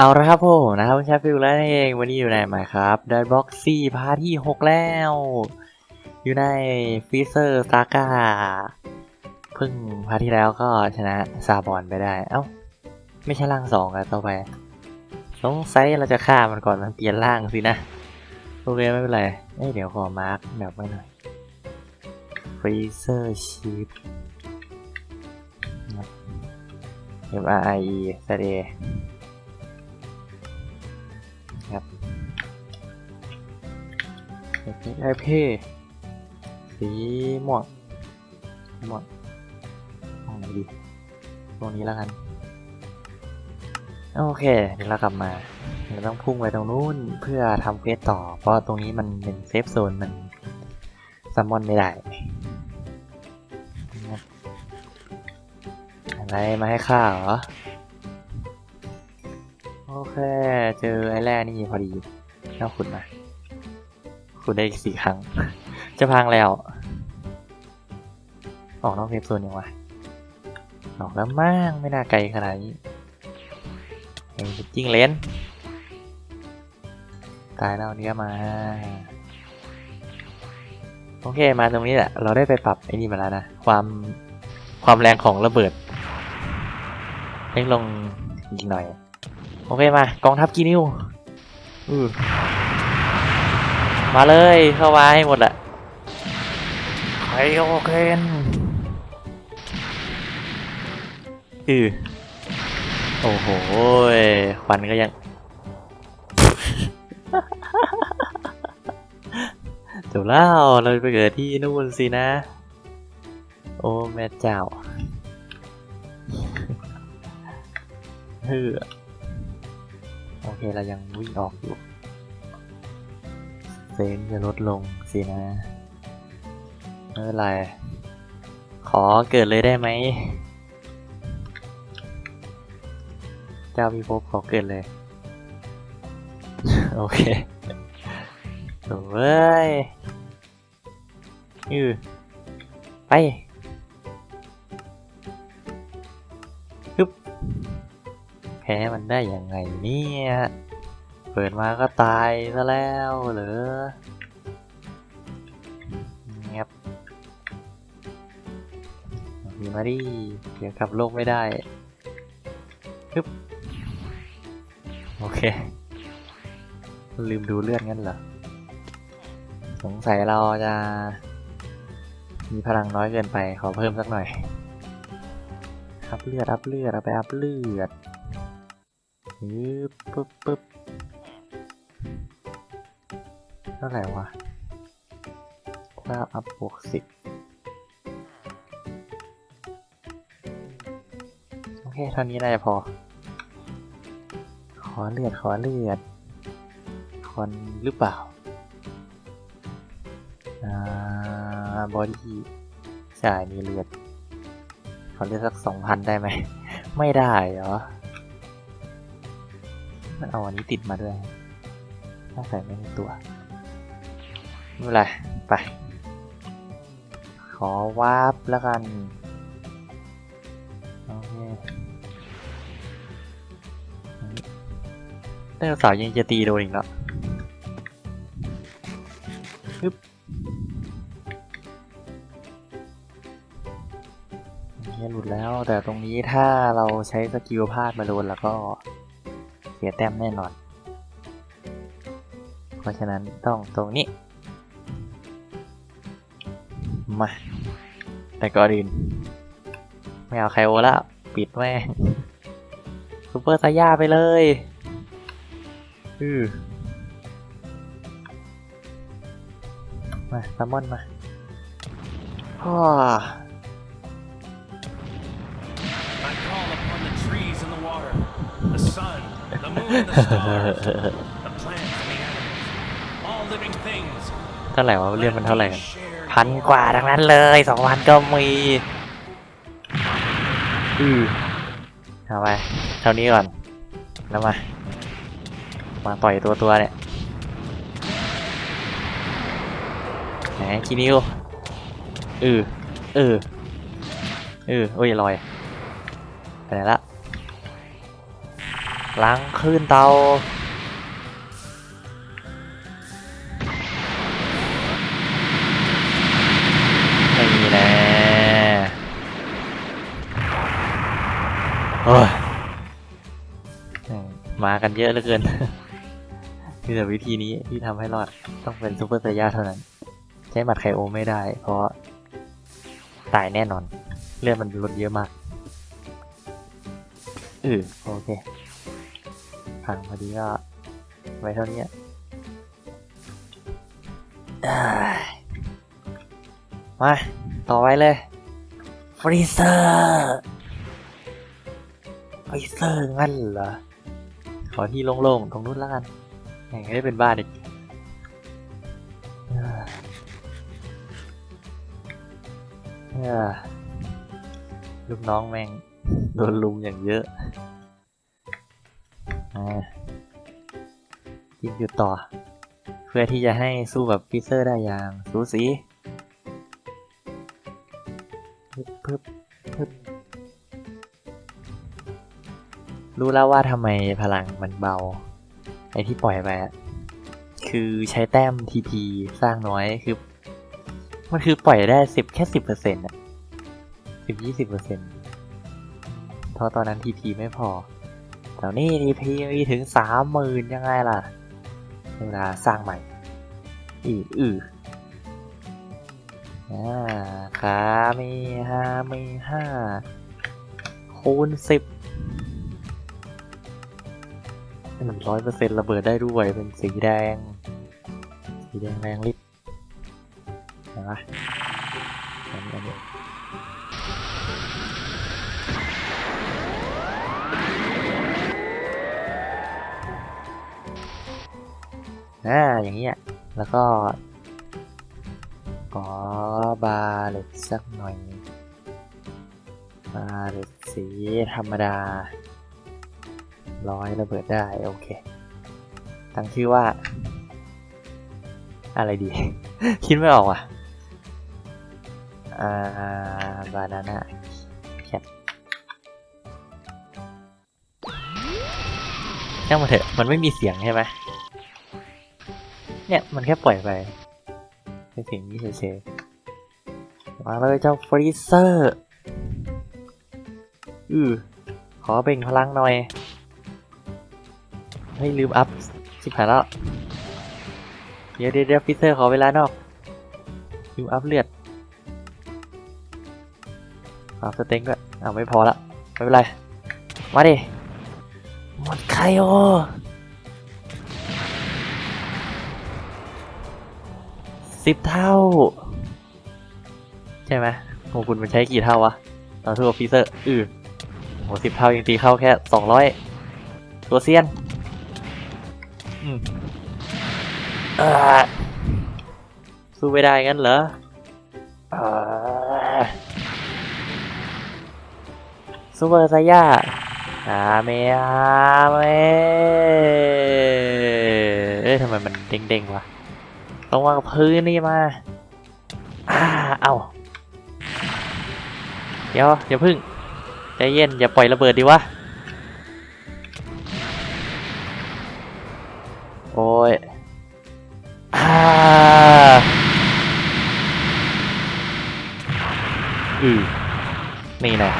เอาละครับผมนะครับแชฟฟิลแล้วนั่นเองวันนี้อยู่ในหมาครับได้บล็อกซี่พาร์ทที่หกแล้ว อยู่ในฟิเซอร์ซาก้าเพิ่งพาร์ทที่แล้วก็ชนะซาบอนไปได้ เอ้า ไม่ใช่ร่างสองอะต่อไปสงสัยเราจะฆ่ามันก่อนมันเปลี่ยนร่างสินะโอเคไม่เป็นไรเอ้เดี๋ยวขอมาร์กแบบไว้หน่อยฟรีเซอร์ชีฟ F R I E สเด ไอเพสีม่วงม่วงห้องไหนดีตรงนี้แล้วกัน โอเคเดี๋ยวเรากลับมาเราต้องพุ่งไปตรงนู้นเพื่อทำเควสต่อ เพราะตรงนี้มันเป็นเซฟโซนมันซัมมอนไม่ได้อะไรมาให้ข้าเหรอ โอเค เจอไอ้แร่นี่พอดีน่าขุดมา ขุดได้อีกสี่ครั้ง จะพังแล้ว ออกนอกเซฟโซนยังวะออกแล้วมั่งไม่น่าไกลขนาดนี้จิ้งเลนตายแล้วเนี่ยมา โอเคมาตรงนี้แหละ เราได้ไปปรับไอ้นี่มาแล้วนะ ความความแรงของระเบิดเล็กลงอีกหน่อย โอเคมากองทัพกีนิวอือ มาเลยเข้ามาให้หมดอะไคโอเคนอือโอ้โหยควันก็ยังจบแล้วเราไปเกิดที่นู่นสินะ โอ้แม่เจ้าเฮ้อโอเคเรายังวิ่งออกอยู่ เซนจะลดลงสินะไม่เป็นไร ขอเกิดเลยได้ไหม เจ้าพิภพขอเกิดเลย โอเคโถ่เว้ยอือไปฮึบแพ้มันได้ยังไงเนี่ย ปิดมาก็ตายซะแล้วเหรอเงียบมีมาดิเดี๋ยวกลับโลกไม่ได้ฮึบโอเค ลืมดูเลือดงั้นเหรอ สงสัยเราจะมีพลังน้อยเกินไป ขอเพิ่มสักหน่อย อัพเลือด อัพเลือด เอาไปอัพเลือดปึ๊บปึ๊บปึ๊บ เท่าไหร่วะถ้าอัพบวกสิบโอเคเท่านี้น่าจะพอ ขอเลือด ขอเลือดคอนหรือเปล่า อ่า บอดี้ใช่มีเลือด ขอเลือดสักสองพันได้ไหม ไม่ได้เหรอ มันเอาอันนี้ติดมาด้วย ถ้าใส่ไม่ในตัว ไม่เป็นไร ไป ขอวาร์ปแล้วกัน โอเคไดโนเสาร์ยังจะตีโดนอีกแล้วฮึบโอเคหลุดแล้ว แต่ตรงนี้ถ้าเราใช้สกิลพลาดมาโดนแล้วก็เสียแต้มแน่นอน เพราะฉะนั้นต้องตรงนี้ มา แต่ก่อนอื่นไม่เอาไคโอแล้วปิดแม่งซูเปอร์ไซย่าไปเลยอือมาแซลมอนมาฮ่า I call upon the trees and the water, the sun, the moon and the stars, the plants and the animals, all living things. เท่าไหร่วะเรียกมันเท่าไหร่กัน Share พันกว่าทั้งนั้นเลยสองพันก็มีอือเอาไปเท่านี้ก่อน แล้วมา มาต่อยตัวตัวเนี่ยไหนคีนิวเออเออเออโอ้ยลอยไปไหนละล้างคลื่นเตา โอ้ยแม่งมากันเยอะเหลือเกินมีแต่วิธีนี้ที่ทำให้รอดต้องเป็นซูเปอร์ไซย่าเท่านั้น ใช้หมัดไคโอไม่ได้ เพราะตายแน่นอน เลือดมันลดเยอะมากเออโอเคพังพอดีก็ไว้เท่านี้อะอ่ามา ต่อไปเลยฟรีเซอร์ ฟรีเซอร์งั้นเหรอ ขอที่โล่งๆ ตรงนู้นล้วกันแห่งได้เป็นบ้านอีกลูกน้องแม่งโดนลุมอย่างเยอะยิงหยุดต่อ เพื่อที่จะให้สู้แบบฟิเซอร์ได้อย่างสูสีพึบพึบพึบ รู้แล้วว่าทำไมพลังมันเบา ไอที่ปล่อยไปคือใช้แต้มทีพีสร้างน้อยคือ มันคือปล่อยได้สิบแค่สิบเปอร์เซ็นต์อะสิบยี่สิบเปอร์เซ็นต์เพราะตอนนั้นทีพีไม่พอแต่นี่ทีพีมีถึงสามหมื่นยังไงล่ะเวลาสร้างใหม่ อีอืออ่าขามีห้ามีห้าคูณสิบ หนึ่งร้อยเปอร์เซ็นต์ระเบิดได้ด้วยเป็นสีแดง สีแดงแรงลิบเห็นปะอันนี้อันนี้อ่าอย่างเงี้ยแล้วก็ขอบาเล็กสักหน่อยบาเล็กสีธรรมดา ร้อยระเบิดได้ โอเค ตั้งชื่อว่า อะไรดี คิดไม่ออกว่ะอ่าบานาน่าแคทช่างมาเถอะ มันไม่มีเสียงใช่ไหมเนี่ย มันแค่ปล่อยไปเป็นเสียงนี้เฉยๆมาเลยเจ้าฟรีเซอร์ อือขอเบ่งพลังหน่อย เฮ้ยลืมอัพชิบหายแล้ว เดี๋ยวเดี๋ยวฟิเซอร์ขอเวลานอก ลืมอัพเลือดอัพสเต็งด้วยเอาไม่พอละ ไม่เป็นไร มาดิ หมดไคโอสิบเท่า ใช่ไหมโหคุณมันใช้กี่เท่าวะตอนทูอฟิเซอร์ อือโหสิบเท่ายังตีเข้าแค่สองร้อยตัวเซียน สู้ไม่ได้งั้นเหรอซูเปอร์ไซย่าอาเมอาเมเอ้ยทำไมมันเด้งๆวะต้องวางพื้นนี่มาอ่าเอาเดี๋ยวอย่าพึ่งใจเย็นอย่าปล่อยระเบิดดิวะ โอ้ยอ่าอือนี่นะ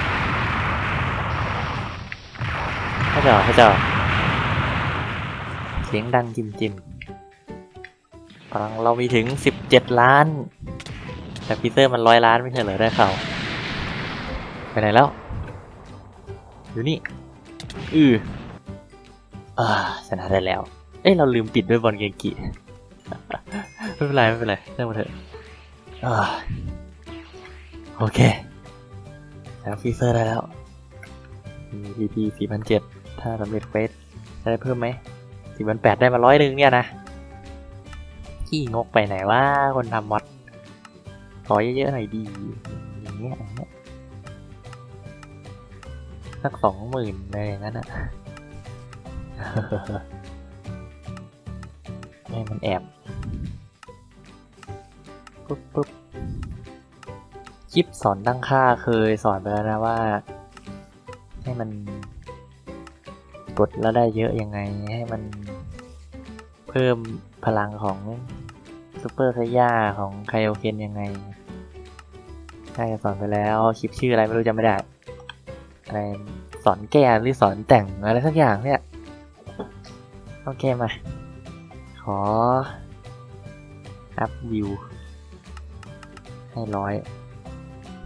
พระเจ้าพระเจ้าเสียงดังจิมจิมพลังเรามีถึงสิบเจ็ดล้าน แต่พีเตอร์มันร้อยล้านไม่ใช่เหรอได้ข่าวไปไหนแล้ว อยู่นี่ อืออ่าชนะได้แล้ว เอ้ยเราลืมปิดด้วยบอลเกงกิไม่เป็นไรไม่เป็นไรเรื่องมาเถอะอ่าโอเค แล้วฟีเซอร์ได้แล้วมี PP สี่พันเจ็ดถ้าสำเร็จเควสจะได้เพิ่มไหมสี่พันแปดได้มาร้อยหนึ่งเนี่ยนะขี้งกไปไหนว่าคนทำมอดขอเยอะๆหน่อยดีอย่างเงี้ยอย่างเงี้ยสักสองหมื่นเลยอย่างนั้นอะ ให้มันแอบปุ๊บปุ๊บคลิปสอนตั้งค่าเคยสอนไปแล้วนะว่า ให้มันปลดแล้วได้เยอะยังไงให้มันเพิ่มพลังของซูเปอร์ไซย่าของไคโอเคนยังไงน่าจะสอนไปแล้วคลิปชื่ออะไรไม่รู้จำไม่ได้อะไรสอนแก้หรือสอนแต่งอะไรสักอย่างเนี่ย โอเคมา อ อัพวิว ให้ร้อย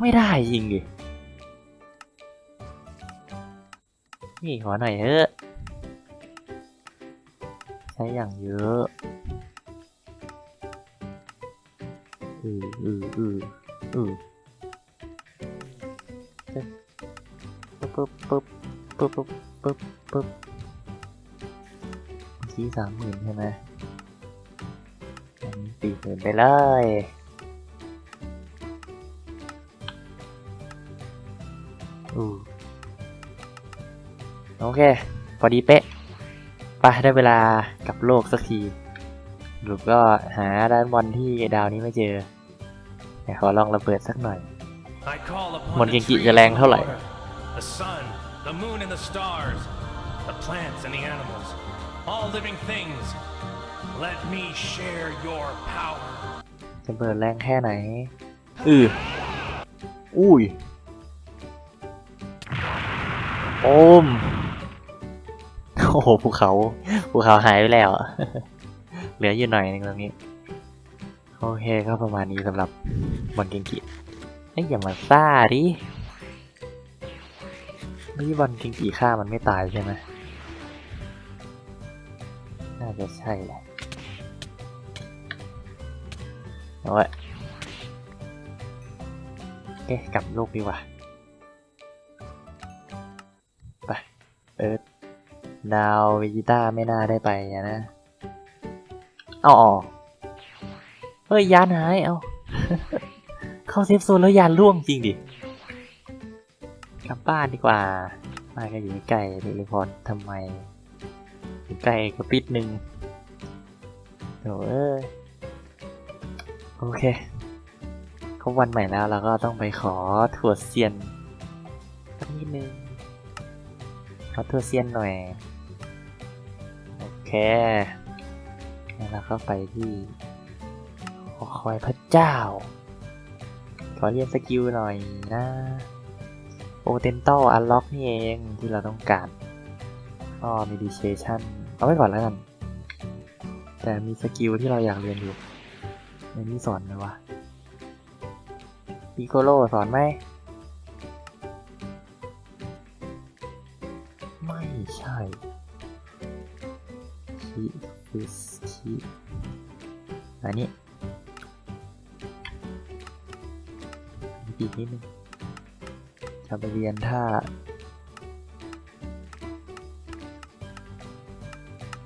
ไม่ได้จริงดิ นี่ขอหน่อยเถอะ ใช้อย่างเยอะอืออืออืออือปึ๊บปึ๊บปึ๊บปึ๊บปึ๊บปึ๊บเมื่อกี้สามหมื่นใช่ไหม สี่หมื่นไปเลยอือโอเค พอดีเป๊ะไปได้เวลากับโลกสักทีหรือก็หาด้านบอลที่ดาวนี้ไม่เจอเดี๋ยวขอลองระเบิดสักหน่อย I call upon มน the เกงกิจะแรงเท่าไหร่ the moon and the stars, the plants and the animals, all living things. Let me share your power. จะเบิดแรงแค่ไหน อืออุ้ย โอม โอ้โห ภูเขา ภูเขาหายไปแล้ว เหลืออยู่หน่อยหนึงตรงนี้ โอเคก็ประมาณนี้สำหรับบอลเกงกิเอ้ยอย่ามาซ่าดิไม่ใช่บอลเกงกิฆ่ามันไม่ตายใช่ไหมน่าจะใช่แหละ เอาไว้เอ๊ะกลับโลกดีกว่า ไป เอิร์ธดาวเวจิต้าไม่น่าได้ไปนะเอาออกเฮ้ย ยานหาย เอาเข้าเซฟโซนแล้วยานล่วงจริงดิ กลับบ้านดีกว่า มาก็อยู่ใกล้เทเลพอร์ตทำไม อยู่ใกล้กระปิดหนึ่งโถ่เอ้ย โอเคก็วันใหม่แล้วเราก็ต้องไปขอถั่วเซียนสักนิดนึงขอถั่วเซียนหน่อย โอเคแล้วเราก็ไปที่หอคอยพระเจ้า ขอเรียนสกิลหน่อยนะโอเทน t อ l อันล็อกนี่เองที่เราต้องการก็มีดีเชชันเอาไว้ก่อนแล้วกัน แต่มีสกิลที่เราอยากเรียนอยู่ ในนี้สอนไหมวะปิโกโลสอนไหม ไม่ใช่คิฟิสคิอันนี้อีกนิดนึงจะไปเรียนท่า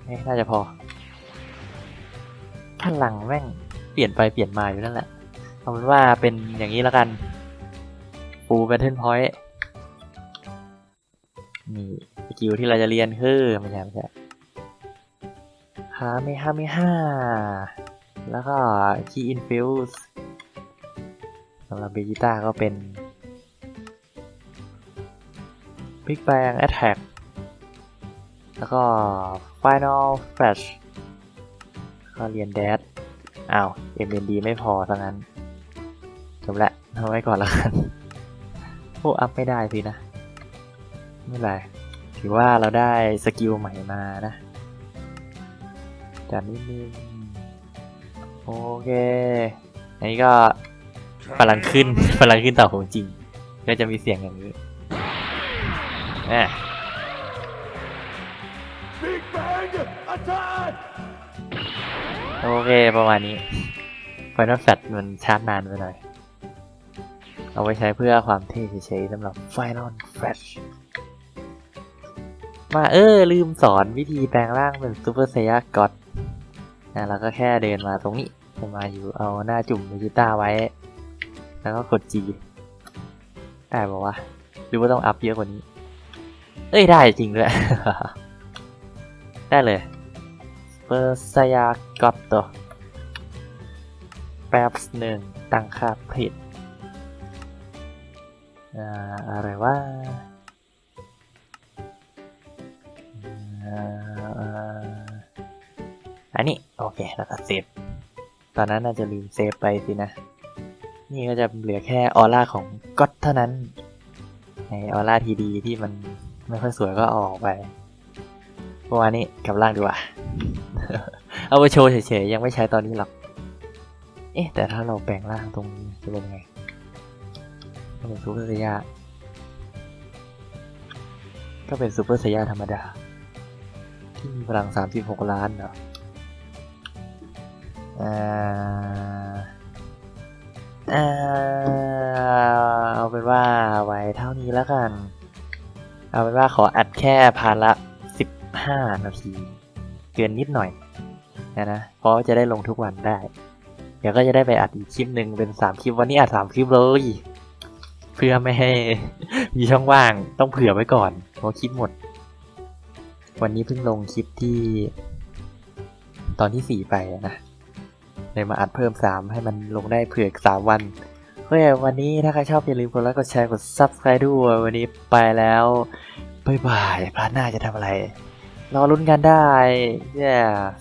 เอ๊ะน่าจะพอพลังแม่ง เปลี่ยนไปเปลี่ยนมาอยู่นั่นแหละเอาเป็นว่าเป็นอย่างนี้แล้วกันฟูแบทเทิลพอยต์นี่สกิลที่เราจะเรียนคือไม่ใช่ไม่ใช่ฮาเมฮาเมฮ่าแล้วก็คีอินฟิวส์สำหรับเบจิต้าก็เป็น Big Bang Attack แล้วก็ Final Flash ก็เรียนแดด อ้าว MND ไม่พอทั้งนั้นจบละเอาไว้ก่อนละกันโอ้อัพไม่ได้สินะ ไม่เป็นไร ถือว่าเราได้สกิลใหม่มานะจัดนิดนึงโอเค อันนี้ก็พลังขึ้นพลังขึ้นต่อของจริง ก็จะมีเสียงอย่างนี้อะ Big Bang attack! โอเคประมาณนี้ Final Flash มันชาร์จนานไปหน่อย เอาไว้ใช้เพื่อความเท่เฉยๆสำหรับ Final Flash มาเออ ลืมสอนวิธีแปลงร่างเป็นซูเปอร์ไซยาก็อดนะเราก็แค่เดินมาตรงนี้จะมาอยู่เอาหน้าจุ่มเวจิต้าไว้ แล้วก็กด G ได้บอกว่าหรือว่าต้องอัพเยอะกว่านี้ เอ้ยได้จริงด้วย ได้เลย เปอร์ไซยาก็อตัวแป๊บหนึ่งตั้งค่าผิดอะไรว่าอันนี้ โอเค แล้วก็เซฟ ตอนนั้นน่าจะลืมเซฟไปสินะ นี่ก็จะเหลือแค่ออร่าของก็อตเท่านั้นในออร่าทีดีที่มันไม่ค่อยสวยก็ออกไปเพราะว่านี้กลับล่างดีกว่า เอาไปโชว์เฉยๆยังไม่ใช้ตอนนี้หรอก เอ๊ะแต่ถ้าเราแปลงร่างตรงนี้จะเป็นยังไงก็เป็นซูเปอร์เซียาก็เป็นซูเปอร์เซียาธรรมดา ที่มีพลัง 36 ล้านเนาะอ่าอ่าเอาเป็นว่าไว้เท่านี้แล้วกัน เอาเป็นว่าขออัดแค่พาละ 15 นาที เกินนิดหน่อยนะนะเพราะว่าจะได้ลงทุกวันได้ เดี๋ยวก็จะได้ไปอัดอีกคลิปหนึ่งเป็น3คลิปวันนี้อัด3คลิปเลยเพื่อไม่ให้มีช่องว่างต้องเผื่อไว้ก่อนเพราะคลิปหมด วันนี้เพิ่งลงคลิปที่ ตอนที่4ไปนะเลยมาอัดเพิ่ม3ให้มันลงได้เผื่ออีก3วันเฮ้ยวันนี้ถ้าใครชอบอย่าลืมกดไลค์กดแชร์กด subscribe ด้วยวันนี้ไปแล้วบายบายพลาดหน้าจะทำอะไร รอลุ้นกันได้ yeah